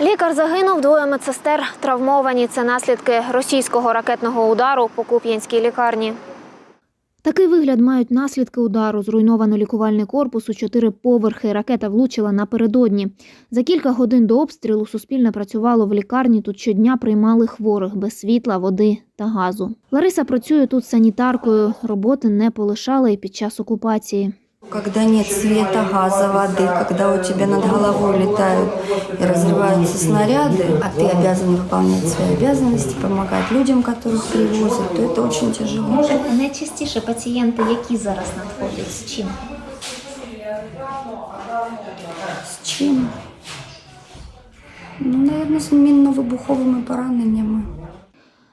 Лікар загинув, двоє медсестер травмовані. Це наслідки російського ракетного удару по Куп'янській лікарні. Такий вигляд мають наслідки удару. Зруйновано лікувальний корпус у чотири поверхи. Ракета влучила напередодні. За кілька годин до обстрілу Суспільне працювало в лікарні. Тут щодня приймали хворих без світла, води та газу. Лариса працює тут санітаркою. Роботи не полишала і під час окупації. Когда нет света, газа, воды, когда у тебя над головой летают и разрываются снаряды, а ты обязан выполнять свои обязанности, помогать людям, которых привозят, то это очень тяжело. Найчастіше пацієнти, які зараз надходять, з чим? С чем? Ну, наверное, с минно-вибуховими пораненнями.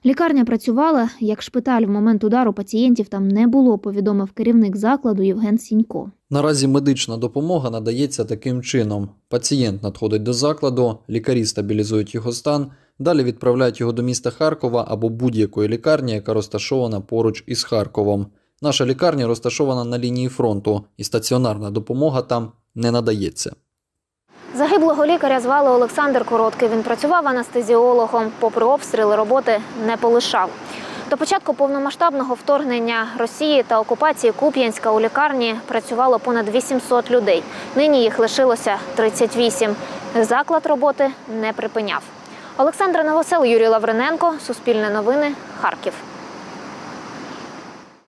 Лікарня працювала як шпиталь. В момент удару пацієнтів там не було, повідомив керівник закладу Євген Сінько. Наразі медична допомога надається таким чином: пацієнт надходить до закладу, лікарі стабілізують його стан, далі відправляють його до міста Харкова або будь-якої лікарні, яка розташована поруч із Харковом. Наша лікарня розташована на лінії фронту, і стаціонарна допомога там не надається. Загиблого лікаря звали Олександр Короткий. Він працював анестезіологом. Попри обстріли, роботи не полишав. До початку повномасштабного вторгнення Росії та окупації Куп'янська у лікарні працювало понад 800 людей. Нині їх лишилося 38. Заклад роботи не припиняв. Олександра Новосел, Юрій Лавриненко, Суспільне новини, Харків.